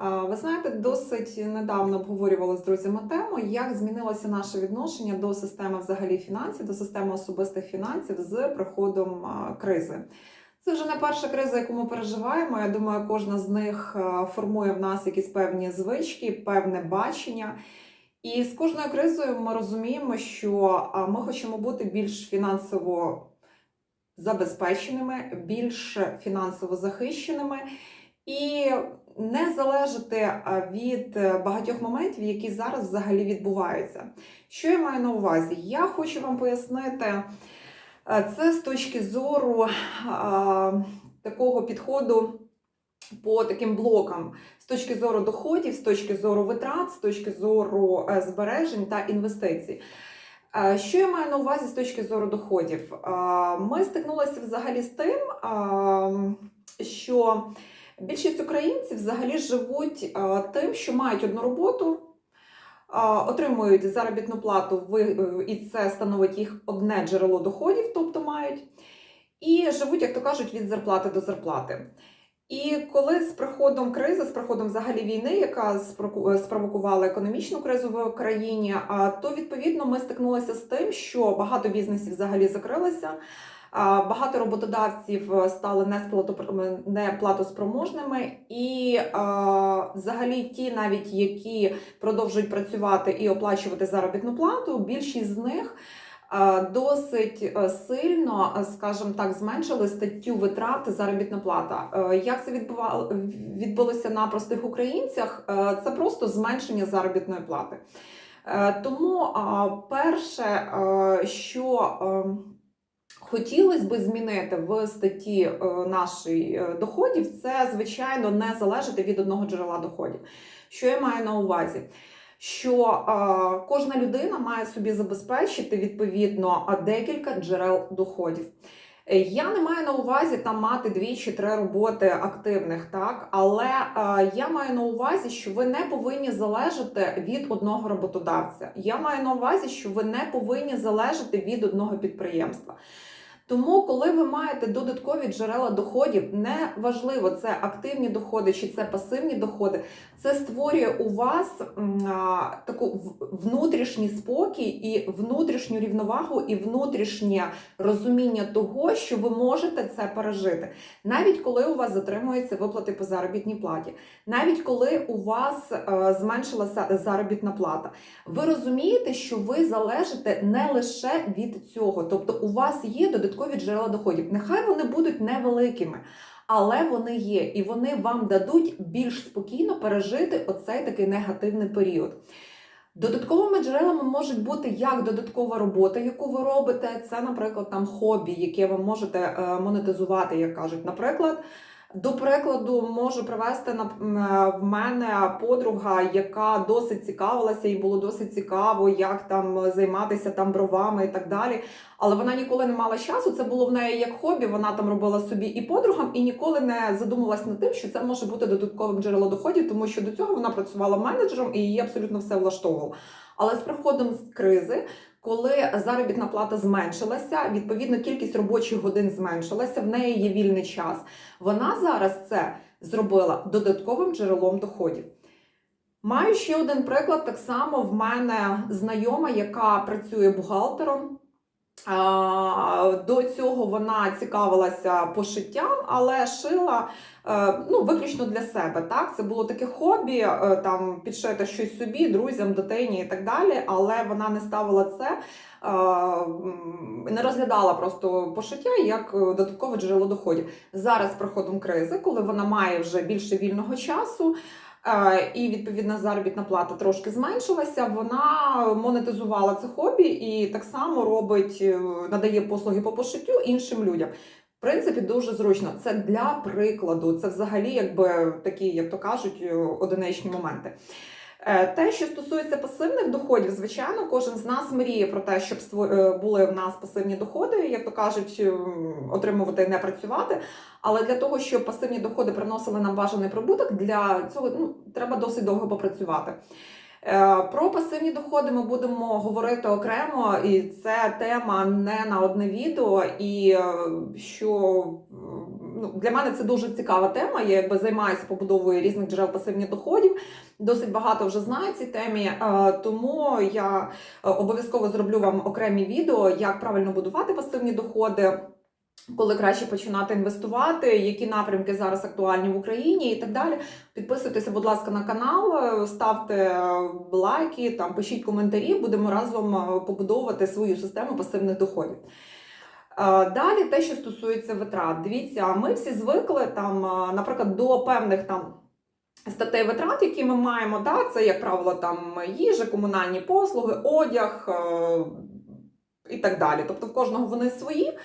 Ви знаєте, досить недавно обговорювали з друзями тему, як змінилося наше відношення до системи взагалі фінансів, до системи особистих фінансів з приходом кризи. Це вже не перша криза, яку ми переживаємо. Я думаю, кожна з них формує в нас якісь певні звички, певне бачення. І з кожною кризою ми розуміємо, що ми хочемо бути більш фінансово забезпеченими, більш фінансово захищеними і не залежати від е, багатьох моментів, які зараз взагалі відбуваються. Що я маю на увазі? Я хочу вам пояснити е, це з точки зору а, такого підходу по таким блокам, з точки зору доходів, з точки зору витрат, з точки зору е, збережень та інвестицій. Що я маю на увазі з точки зору доходів? Ми стикнулися взагалі з тим, що більшість українців взагалі живуть е, тим, що мають одну роботу, е, отримують заробітну плату, ви- і це становить їх одне джерело доходів, тобто мають, і живуть, як то кажуть, від зарплати до зарплати. І коли з приходом кризи, з приходом взагалі війни, яка спровокувала економічну кризу в Україні, то відповідно ми стикнулися з тим, що багато бізнесів взагалі закрилися. Багато роботодавців е, стали неплатоспроможними, і взагалі ті, навіть які продовжують працювати і оплачувати заробітну плату, більшість з них е, досить е, сильно, скажімо так, зменшили статтю витрат заробітна плата. Як це відбувало відбулося на простих українцях? Це просто зменшення заробітної плати. Тому перше, що е, хотілося би змінити в статті е, нашої е, доходів, це звичайно не залежати від одного джерела доходів. Що я маю на увазі? Що е, кожна людина має собі забезпечити відповідно декілька джерел доходів. Е, Я не маю на увазі там мати дві чи три роботи активних, так але е, я маю на увазі, що ви не повинні залежати від одного роботодавця. Я маю на увазі, що ви не повинні залежати від одного підприємства. Тому, коли ви маєте додаткові джерела доходів, не важливо, це активні доходи чи це пасивні доходи, це створює у вас а, таку внутрішній спокій і внутрішню рівновагу, і внутрішнє розуміння того, що ви можете це пережити. Навіть коли у вас затримуються виплати по заробітній платі, навіть коли у вас е, зменшилася заробітна плата, ви розумієте, що ви залежите не лише від цього, тобто у вас є додаткові джерела доходів. Нехай вони будуть невеликими. Але вони є, і вони вам дадуть більш спокійно пережити оцей такий негативний період. Додатковими джерелами можуть бути як додаткова робота, яку ви робите. Це, наприклад, там хобі, яке ви можете е, монетизувати, як кажуть. Наприклад, до прикладу, можу привести на е, в мене подруга, яка досить цікавилася, і було досить цікаво, як там займатися там бровами і так далі. Але вона ніколи не мала часу. Це було в неї як хобі. Вона там робила собі і подругам, і ніколи не задумувалась над тим, що це може бути додатковим джерелом доходів, тому що до цього вона працювала менеджером і її абсолютно все влаштовувало. Але з приходом з кризи, коли заробітна плата зменшилася, відповідно кількість робочих годин зменшилася, в неї є вільний час. Вона зараз це зробила додатковим джерелом доходів. Маю ще один приклад. Так само в мене знайома, яка працює бухгалтером. До цього вона цікавилася пошиттям, але шила е, ну, виключно для себе. Так? Це було таке хобі, е, там підшити щось собі, друзям, дитині і так далі. Але вона не ставила це, е, не розглядала просто пошиття як додаткове джерело доходів. Зараз з приходом кризи, коли вона має вже більше вільного часу. Е, І відповідна заробітна плата трошки зменшилася. Вона монетизувала це хобі і так само робить, е, надає послуги по пошиттю іншим людям. В принципі, дуже зручно. Це для прикладу. Це взагалі, якби такі, як то кажуть, е, одиничні моменти. Е, Те, що стосується пасивних доходів, звичайно, кожен з нас мріє про те, щоб е, були в нас пасивні доходи, як то кажуть, отримувати і не працювати. Але для того, щоб пасивні доходи приносили нам бажаний прибуток, для цього ну, треба досить довго попрацювати. Е, Про пасивні доходи ми будемо говорити окремо, і це тема не на одне відео. І що ну, для мене це дуже цікава тема. Я якби займаюся побудовою різних джерел пасивних доходів. Досить багато вже знаю ці темі, е, тому я е, обов'язково зроблю вам окремі відео, як правильно будувати пасивні доходи. Коли краще починати інвестувати, які напрямки зараз актуальні в Україні і так далі. Підписуйтеся, будь ласка, на канал, е, ставте лайки, там пишіть коментарі. Будемо разом побудовувати свою систему пасивних доходів. Е, Далі те, що стосується витрат, дивіться, ми всі звикли там, е, наприклад, до певних там. Статей витрат, які ми маємо, да, це, як правило, там їжа, комунальні послуги, одяг е, і так далі. Тобто в кожного вони свої.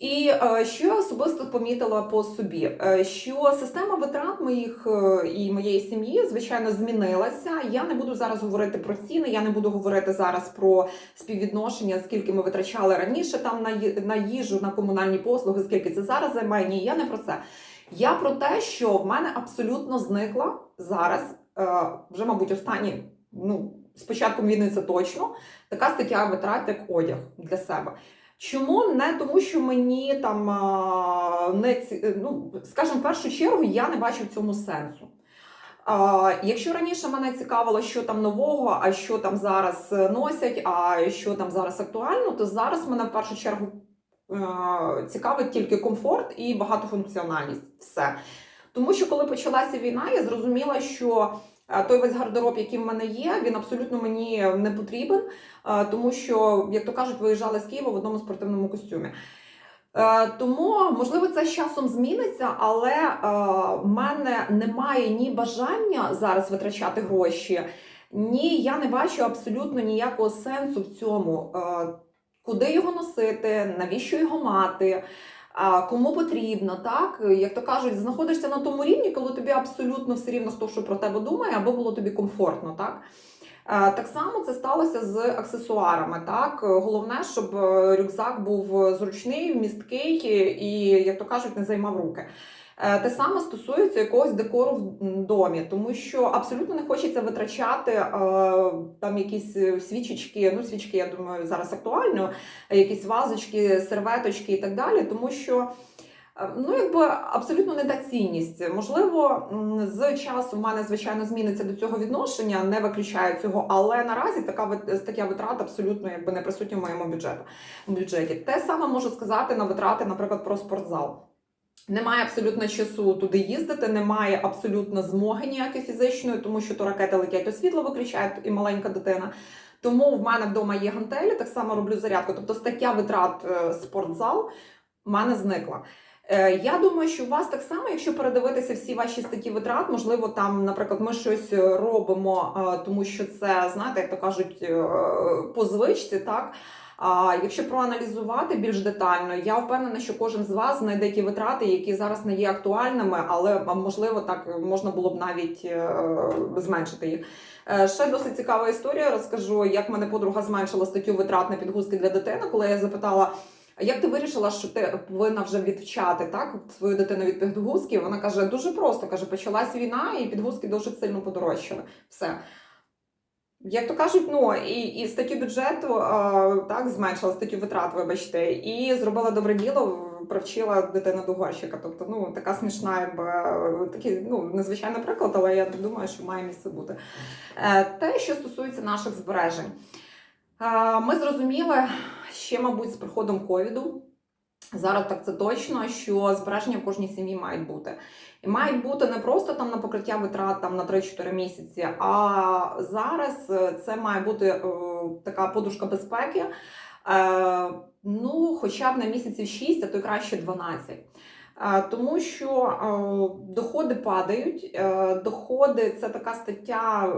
І е, що я особисто помітила по собі, Е, що система витрат моїх е, і моєї сім'ї, звичайно, змінилася. Я не буду зараз говорити про ціни, я не буду говорити зараз про співвідношення, скільки ми витрачали раніше там на їжу, на комунальні послуги, скільки це зараз займає. Ні, я не про це. Я про те, що в мене абсолютно зникла зараз, вже, мабуть, останні, ну, з початком війни це точно, така стаття витрат, як одяг для себе. Чому не тому, що мені там не ці- ну, скажімо, в першу чергу я не бачу в цьому сенсу. Якщо раніше мене цікавило, що там нового, а що там зараз е, носять, а що там зараз актуально, то зараз мене в першу чергу е, цікавить тільки комфорт і багатофункціональність. Все. Тому що коли почалася війна, я зрозуміла, що е, той весь гардероб, який в мене є, він абсолютно мені не потрібен, тому що, як то кажуть, виїжджали з Києва в одному спортивному костюмі. Е, Тому, можливо, це з часом зміниться, але е, в мене немає ні бажання зараз витрачати гроші, ні, я не бачу абсолютно ніякого сенсу в цьому. Е, Куди його носити, навіщо його мати, кому потрібно, так? Як то кажуть, знаходишся на тому рівні, коли тобі абсолютно все рівно хто що про тебе думає, або було тобі комфортно, так? Е, Так само це сталося з аксесуарами. Так, головне, щоб е, рюкзак був зручний, місткий і, як то кажуть, не займав руки. Е, Те саме стосується якогось декору в домі, тому що абсолютно не хочеться витрачати е, там якісь е, свічечки. Ну, свічки, я думаю, зараз актуально, якісь вазочки, серветочки і так далі, тому що. Ну, якби абсолютно не та цінність. Можливо, з часу в мене звичайно зміниться до цього відношення, не виключаю цього, але наразі така вит- стаття витрат абсолютно якби не присутня в моєму бюджету бюджеті. Те саме можу сказати на витрати, наприклад, про спортзал. Немає абсолютно часу туди їздити, немає абсолютно змоги ніякої фізичної, тому що то ракети летять, то світло виключають і маленька дитина. Тому в мене вдома є гантелі, так само роблю зарядку. Тобто стаття витрат е, спортзал в мене зникла. Е, Я думаю, що у вас так само, якщо передивитися всі ваші статті витрат, можливо, там, наприклад, ми щось робимо, е, тому що це, знаєте, як то кажуть, по звичці, так. А якщо проаналізувати більш детально, я впевнена, що кожен з вас знайде ті витрати, які зараз не є актуальними, але можливо так можна було б навіть е, зменшити їх. Е, Ще досить цікава історія. Розкажу, як мене подруга зменшила статтю витрат на підгузки для дитини, коли я запитала. Як ти вирішила, що ти повинна вже відвчати так свою дитину від підгузків? Вона каже: дуже просто каже, почалась війна, і підгузки дуже сильно подорожчали. Все. Як то кажуть, ну і, і статтю бюджету а, так зменшила статтю витрат, вибачте, і зробила добре діло, привчила дитину до горщика. Тобто, ну така смішна, якби такий ну незвичайний приклад, але я думаю, що має місце бути. Е, Те, що стосується наших збережень, Е, ми зрозуміли ще, мабуть, з приходом ковіду. Зараз так це точно, що збереження в кожній сім'ї мають бути. І мають бути не просто там на покриття витрат там на 3-4 місяці, а зараз е, це має бути е, така подушка безпеки. Е, ну, хоча б на місяців 6, а то й краще 12. Тому що доходи падають. е, Доходи це така стаття,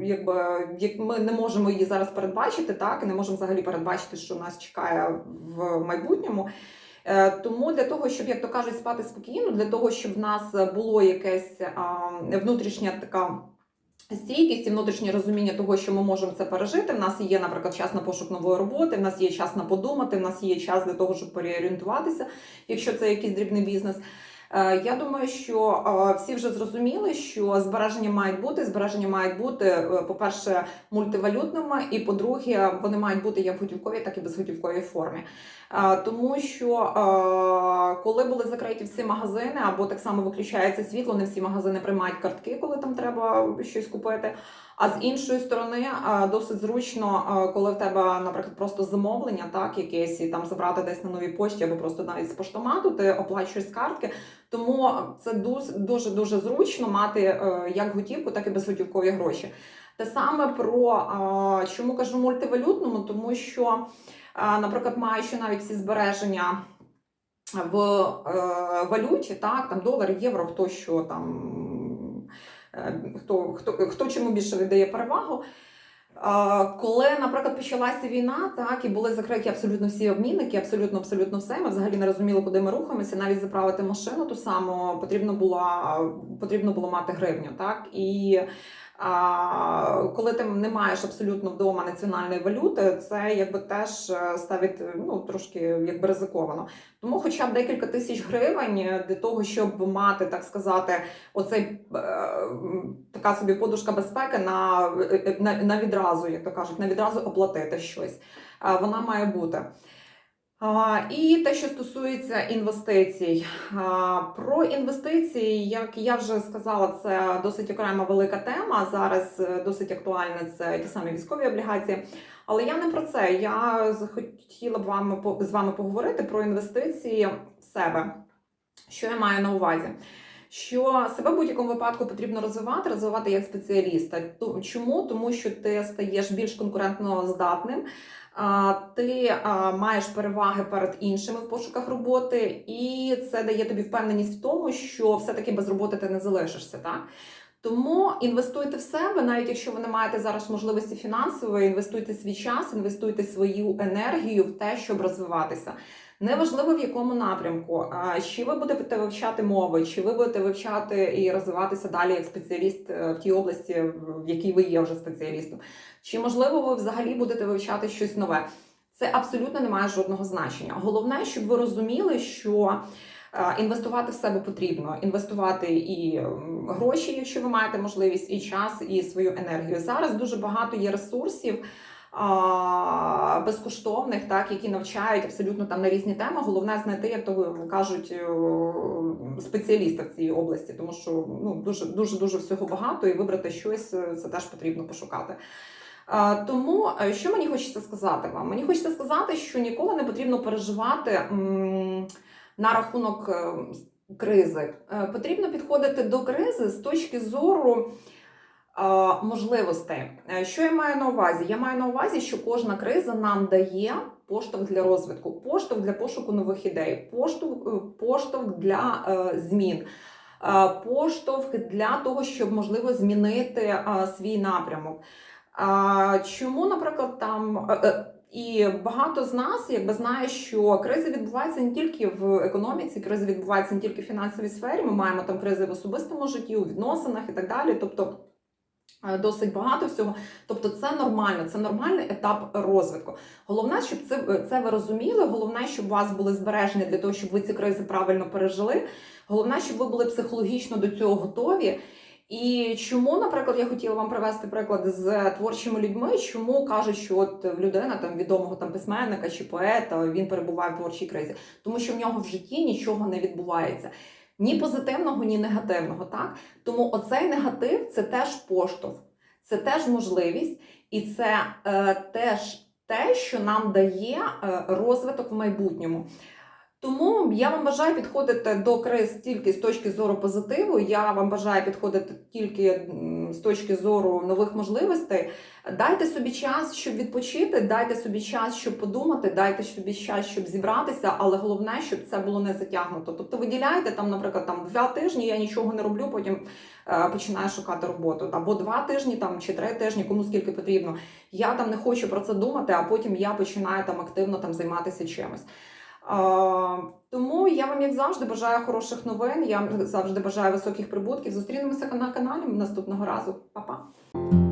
якби як ми не можемо її зараз передбачити, так і не можемо взагалі передбачити, що нас чекає в майбутньому. Е, Тому для того, щоб, як то кажуть, спати спокійно, для того, щоб в нас було якесь внутрішня така стійкість і внутрішнє розуміння того, що ми можемо це пережити. В нас є, наприклад, час на пошук нової роботи, в нас є час на подумати, в нас є час для того, щоб переорієнтуватися, якщо це якийсь дрібний бізнес. Е, Я думаю, що е, всі вже зрозуміли, що збереження мають бути. Збереження мають бути, е, по-перше, мультивалютними, і по-друге, вони мають бути як в готівковій, так і безготівковій формі. Тому що коли були закриті всі магазини, або так само виключається світло, не всі магазини приймають картки, коли там треба щось купити. А з іншої сторони, досить зручно, коли в тебе, наприклад, просто замовлення, так, якесь і там забрати десь на новій пошті, або просто навіть з поштомату, ти оплачуєш з картки. Тому це дуже дуже зручно мати е, як готівку, так і безготівкові гроші. Те саме про е, чому кажу мультивалютному, тому що, е, наприклад, маючи навіть всі збереження в е, валюті, так, там долар, євро, хто що там, е, хто, хто, хто чому більше віддає перевагу. Коли, наприклад, почалася війна, так і були закриті абсолютно всі обмінники, абсолютно абсолютно все. Ми взагалі не розуміли, куди ми рухаємося. Навіть заправити машину ту саму потрібно було потрібно було мати гривню. Так і коли ти не маєш абсолютно вдома національної валюти, це якби теж е, ставить ну трошки якби ризиковано. Тому, хоча б декілька тисяч гривень для того, щоб мати, так сказати, оцей е, така собі подушка безпеки на, е, на, на відразу, як то кажуть, на відразу оплатити щось. А, Вона має бути. І те, що стосується інвестицій. Про інвестиції, як я вже сказала, це досить окрема велика тема. Зараз е, досить актуальна це ті самі військові облігації. Але я не про це. Я захотіла б вам з вами поговорити про інвестиції в себе. Що я маю на увазі? Що себе в будь-якому випадку потрібно розвивати, розвивати як спеціаліста. Чому? Тому що ти стаєш більш конкурентно здатним, ти маєш переваги перед іншими в пошуках роботи, і це дає тобі впевненість в тому, що все-таки без роботи ти не залишишся. Так? Тому інвестуйте в себе, навіть якщо ви не маєте зараз можливості фінансової, інвестуйте свій час, інвестуйте свою енергію в те, щоб розвиватися. Неважливо в якому напрямку, чи ви будете вивчати мови, чи ви будете вивчати і розвиватися далі як спеціаліст е, в тій області, в якій ви є вже спеціалістом, чи можливо ви взагалі будете вивчати щось нове. Це абсолютно не має жодного значення. Головне, щоб ви розуміли, що інвестувати в себе потрібно. Інвестувати і гроші, якщо ви маєте можливість, і час, і свою енергію. Зараз дуже багато є ресурсів. Безкоштовних, так які навчають абсолютно там на різні теми. Головне знайти, як то кажуть, е, спеціаліста в цій області, тому що ну дуже дуже дуже всього багато, і вибрати щось е, це теж потрібно пошукати. Тому е, що мені хочеться сказати вам? Мені хочеться сказати, що ніколи не потрібно переживати на рахунок е, кризи. Е, Потрібно підходити до кризи з точки зору е, можливостей. Що я маю на увазі? Я маю на увазі, що кожна криза нам дає поштовх для розвитку, поштовх для пошуку нових ідей, поштовх, поштовх для змін. Поштовх для того, щоб можливо змінити е, свій напрямок. А, чому, наприклад, там і багато з нас якби знає, що кризи відбуваються не тільки в економіці, кризи відбуваються не тільки в фінансовій сфері. Ми маємо там кризи в особистому житті, у відносинах і так далі. Тобто е, досить багато всього. Тобто, це нормально, це нормальний етап розвитку. Головне, щоб це, це ви розуміли. Головне, щоб у вас були збережені для того, щоб ви ці кризи правильно пережили. Головне, щоб ви були психологічно до цього готові. І чому, наприклад, я хотіла вам привести приклад з творчими людьми, чому кажуть, що от людина там відомого там письменника чи поета він перебуває в творчій кризі, тому що в нього в житті нічого не відбувається. Ні позитивного, ні негативного, так тому оцей негатив це теж поштовх, це теж можливість, і це е, теж те, що нам дає е, розвиток в майбутньому. Тому я вам бажаю підходити до криз тільки з точки зору позитиву. Я вам бажаю підходити тільки з точки зору нових можливостей. Дайте собі час, щоб відпочити, дайте собі час, щоб подумати, дайте собі час, щоб зібратися, але головне, щоб це було не затягнуто. Тобто виділяйте там, наприклад, там два тижні я нічого не роблю, потім е, починаю шукати роботу. Або два тижні там чи три тижні, кому скільки потрібно. Я там не хочу про це думати, а потім я починаю там активно там займатися чимось. Тому я вам, як завжди, бажаю хороших новин. Я завжди бажаю високих прибутків. Зустрінемося на каналі наступного разу. Па-па!